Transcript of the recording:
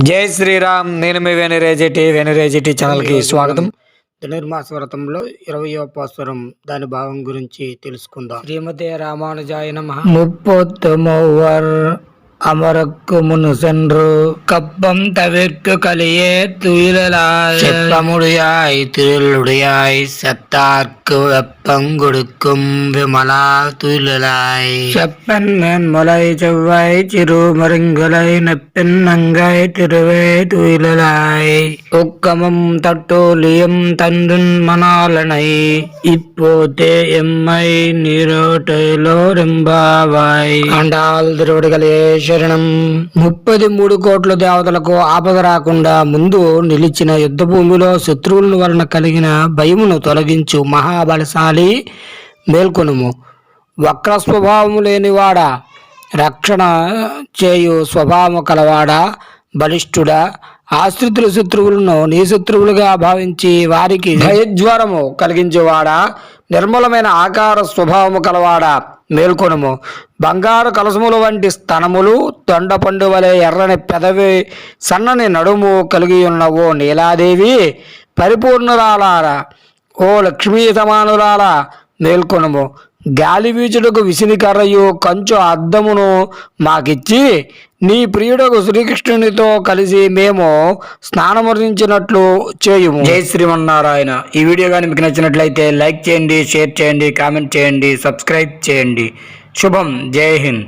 జై శ్రీరామ్ నేను మీ వెనురేజిటి వెనురేజిటి ఛానల్కి స్వాగతం. ధనుర్మాస వ్రతంలో ఇరవై ఉపాసరం దాని భావం గురించి తెలుసుకుందాం. శ్రీమతి రామానుజాయ నమ. ముప్పొత్తమోవర్ அமரக்கு முன் சென்று கப்பம் தவிர்க்கு கலியே துயிலாய் செப்பமுடையாய் திருளுடையாய் சத்தார்க்கு வெப்பம் கொடுக்கும் விமலா துயிலாய் செப்பன் மலை செவ்வாய் சிறு மருங்கலை நெப்பின் நங்காய் திருவே துயிலாய் ஒக்கமும் தட்டோலியம் தன்றின் மணாலனை இப்போ தே எம்மை நீரோட்டையிலோ ரெம்பாவாய் ஆண்டாள் திருவடிகளே శరణం. ముప్పది మూడు కోట్ల దేవతలకు ఆపద రాకుండా ముందు నిలిచిన యుద్ధ భూమిలో శత్రువుల వలన కలిగిన భయమును తొలగించు మహాబలశాలి మేల్కొనుము. వక్ర స్వభావము లేనివాడా? రక్షణ చేయు స్వభావము కలవాడా? బలిష్ఠుడా ఆశ్రితుల శత్రువులను నీ శత్రువులుగా భావించి వారికి భయజ్వరము కలిగించేవాడా? నిర్మలమైన ఆకార స్వభావము కలవాడా? మేల్కొనుము. బంగారు కలసములు వంటి స్తనములు తొండపండు వలె ఎర్రని పెదవి సన్నని నడుము కలిగి ఉన్న ఓ నీలాదేవి పరిపూర్ణురాలారా. ఓ లక్ష్మీ సమానురాలా మేల్కొనుము. గాలి వీచుటకు విసిని కర్రయు కంచు అద్దమును మాకిచ్చి నీ ప్రియుడకు శ్రీకృష్ణునితో కలిసి మేము స్నానమరించినట్లు చేయుము. జై శ్రీమన్నారాయణ. ఈ వీడియో కానీ మీకు నచ్చినట్లయితే లైక్ చేయండి షేర్ చేయండి కామెంట్ చేయండి సబ్స్క్రైబ్ చేయండి. శుభం. జై హింద్.